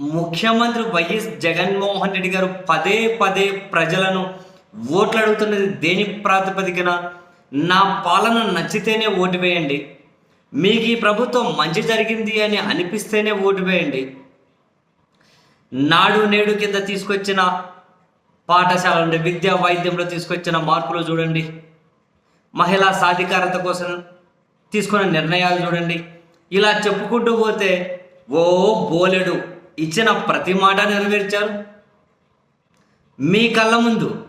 ముఖ్యమంత్రి వైఎస్ జగన్మోహన్ రెడ్డి గారు పదే పదే ప్రజలను ఓట్లు అడుగుతున్నది దేని ప్రాతిపదికన? నా పాలన నచ్చితేనే ఓటు వేయండి. మీకు ఈ ప్రభుత్వం మంచి జరిగింది అని అనిపిస్తేనే ఓటు వేయండి. నాడు నేడు కింద తీసుకొచ్చిన పాఠశాల నుండి విద్యా వైద్యంలో తీసుకొచ్చిన మార్పులు చూడండి. మహిళా సాధికారత కోసం తీసుకున్న నిర్ణయాలు చూడండి. ఇలా చెప్పుకుంటూ పోతే ఓ బోలెడు ఇచ్చిన ప్రతి మాట నెరవేర్చారు. మీ కళ్ళ ముందు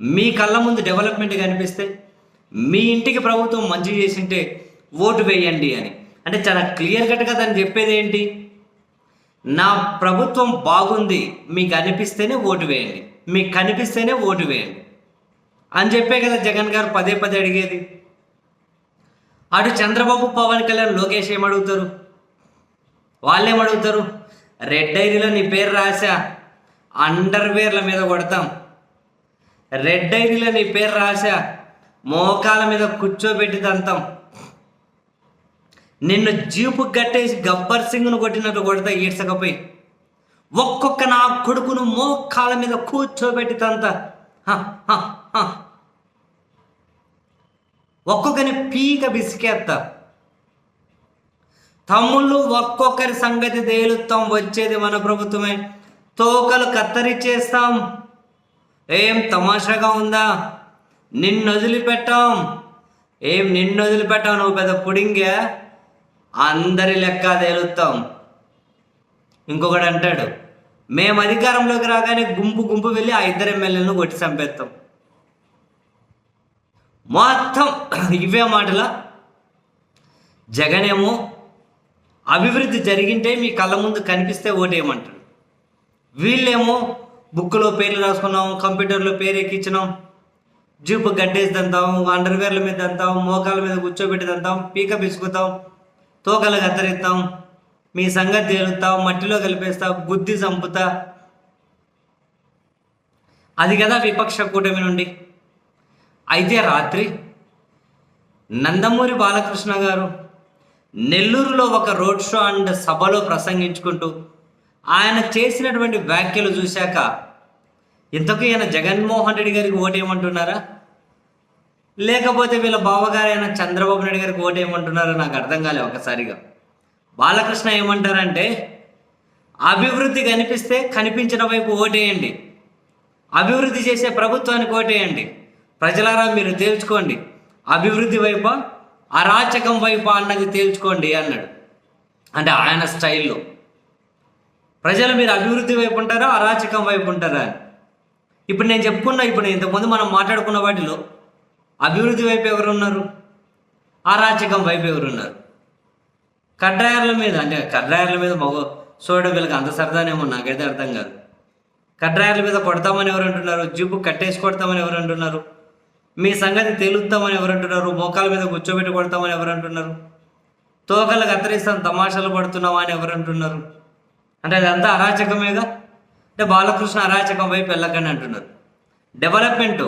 మీ కళ్ళ ముందు డెవలప్మెంట్ కనిపిస్తే మీ ఇంటికి ప్రభుత్వం మంచి చేసింటే ఓటు వేయండి అని. అంటే చాలా క్లియర్ కట్గా దాన్ని చెప్పేది ఏంటి? నా ప్రభుత్వం బాగుంది మీకు అనిపిస్తేనే ఓటు వేయండి మీకు కనిపిస్తేనే ఓటు వేయండి అని చెప్పే కదా జగన్ గారు పదే పదే అడిగేది. అటు చంద్రబాబు పవన్ కళ్యాణ్ లోకేష్ ఏమడుగుతారు వాళ్ళేమడుగుతారు రెడ్ డైరీలో నీ పేరు రాసా అండర్వేర్ల మీద కొడతాం. రెడ్ డైరీలో నీ పేరు రాసా మోకాల మీద కూర్చోబెట్టి తంతాం నిన్ను జీపు కట్టేసి గబ్బర్ సింగ్ను కొట్టినట్టు కొడతా ఈడ్చకపోయి. ఒక్కొక్క నా కొడుకును మోకాల మీద కూర్చోబెట్టి తంత. ఒక్కొక్కని పీక బిసికేస్తా తమ్ముళ్ళు ఒక్కొక్కరి సంగతి తేలుతాం వచ్చేది మన ప్రభుత్వమే. తోకలు కత్తరిచ్చేస్తాం ఏం తమాషాగా ఉందా? నిన్ను వదిలిపెట్టాం. ఏం నిన్ను వదిలిపెట్టావు నువ్వు పెద్ద పుడింగే? అందరి లెక్క తేలుతాం. ఇంకొకడు అంటాడు మేము అధికారంలోకి రాగానే గుంపు గుంపు వెళ్ళి ఆ ఇద్దరు ఎమ్మెల్యేలను కొట్టి చంపేస్తాం. మొత్తం ఇవే మాటల. జగనేమో అభివృద్ధి జరిగింటే మీ కళ్ళ ముందు కనిపిస్తే ఓటేయమంటాడు. వీళ్ళేమో బుక్లో పేర్లు రాసుకున్నాం కంప్యూటర్లో పేరు ఎక్కించినాం జూపు గడ్డేసి దంతాం అండర్వేర్ల మీద దంతాం మోకాల మీద కూర్చోబెట్టి దంతాం పీక పిసుకుతాం తోకలు కత్తరిస్తాం మీ సంగతి తేలుతాం మట్టిలో కలిపేస్తాం బుద్ధి చంపుతా. అది కదా విపక్ష కూటమి నుండి. అయితే రాత్రి నందమూరి బాలకృష్ణ గారు నెల్లూరులో ఒక రోడ్ షో అండ్ సభలో ప్రసంగించుకుంటూ ఆయన చేసినటువంటి వ్యాఖ్యలు చూశాక ఇంతకు ఈయన జగన్మోహన్ రెడ్డి గారికి ఓటేయమంటున్నారా? లేకపోతే వీళ్ళ బావగారైన చంద్రబాబు నాయుడు గారికి ఓటేయమంటున్నారా నాకు అర్థం కాలే ఒకసారిగా. బాలకృష్ణ ఏమంటారంటే అభివృద్ధి కనిపిస్తే కనిపించిన వైపు ఓటేయండి. అభివృద్ధి చేసే ప్రభుత్వానికి ఓటేయండి. ప్రజలారా మీరు తేల్చుకోండి. అభివృద్ధి వైపు అరాచకం వైపు అన్నది తేల్చుకోండి అన్నాడు. అంటే ఆయన స్టైల్లో. ప్రజలు మీరు అభివృద్ధి వైపు ఉంటారా అరాచకం వైపు ఉంటారా అని. ఇప్పుడు నేను చెప్పుకున్నా ఇప్పుడు ఇంతకుముందు మనం మాట్లాడుకున్న వాటిలో అభివృద్ధి వైపు ఎవరున్నారు? అరాచకం వైపు ఎవరున్నారు? కడ్రాయర్ల మీద అంటే కడ్రాయర్ల మీద మగ చూడడం వీళ్ళకి అంత సరదానేమో నాకైతే అర్థం కాదు. కడ్రాయర్ల మీద కొడతామని ఎవరు అంటున్నారు? జిబ్బు కట్టేసి కొడతామని ఎవరు అంటున్నారు? మీ సంగతి తేలుస్తామని ఎవరంటున్నారు? మోకాల మీద కూర్చోబెట్టి కొడతామని ఎవరంటున్నారు? తోకలు కత్తిరిస్తాం తమాషాలు పడుతున్నావా అని ఎవరంటున్నారు? అంటే అదంతా అరాచకమేగా? అంటే బాలకృష్ణ అరాచకం వైపు వెళ్ళకండి అంటున్నారు. డెవలప్మెంట్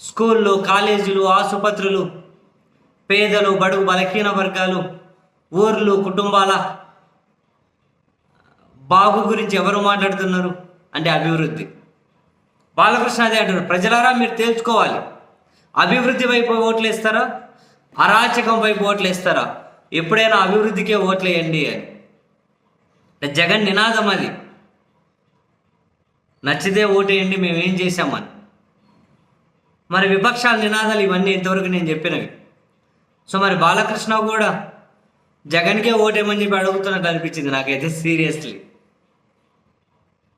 స్కూళ్ళు కాలేజీలు ఆసుపత్రులు పేదలు బడుగు బలహీన వర్గాలు ఊర్లు కుటుంబాల బాగు గురించి ఎవరు మాట్లాడుతున్నారు? అంటే అభివృద్ధి. బాలకృష్ణ అదే అంటున్నారు. ప్రజలారా మీరు తేల్చుకోవాలి. అభివృద్ధి వైపు ఓట్లు వేస్తారా? అరాచకం వైపు ఓట్లు వేస్తారా? ఎప్పుడైనా అభివృద్ధికే ఓట్లు వేయండి అని. జగన్ నినాదం అది. నచ్చితే ఓటేయండి మేము ఏం చేశామని మరి విపక్షాల నినాదాలు ఇవన్నీ ఇంతవరకు నేను చెప్పినవి. సో మరి బాలకృష్ణ కూడా జగన్కే ఓటేమని చెప్పి అడుగుతున్నట్టు అనిపించింది నాకైతే సీరియస్లీ.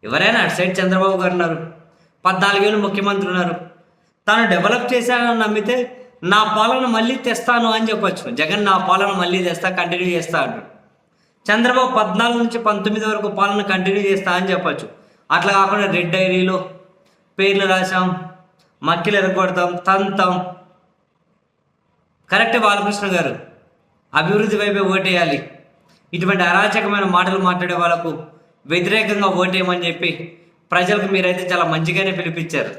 ఎవరైనా అటు సైడ్ చంద్రబాబు గారు ఉన్నారు. పద్నాలుగేళ్ళు ముఖ్యమంత్రి ఉన్నారు. తాను డెవలప్ చేశానని నమ్మితే నా పాలన మళ్ళీ తెస్తాను అని చెప్పొచ్చు. జగన్ నా పాలన మళ్ళీ తెస్తా కంటిన్యూ చేస్తా అంటాడు. చంద్రబాబు పద్నాలుగు నుంచి పంతొమ్మిది వరకు పాలన కంటిన్యూ చేస్తా అని చెప్పొచ్చు. అట్లా కాకుండా రెడ్ డైరీలో పేర్లు రాసాం మక్కిలు ఎరగొడతాం తంతం. కరెక్ట్ బాలకృష్ణ గారు అభివృద్ధి వైపే ఓటేయాలి. ఇటువంటి అరాచకమైన మాటలు మాట్లాడే వాళ్ళకు వ్యతిరేకంగా ఓటేయమని చెప్పి ప్రజలకు మీరైతే చాలా మంచిగానే పిలిపించారు.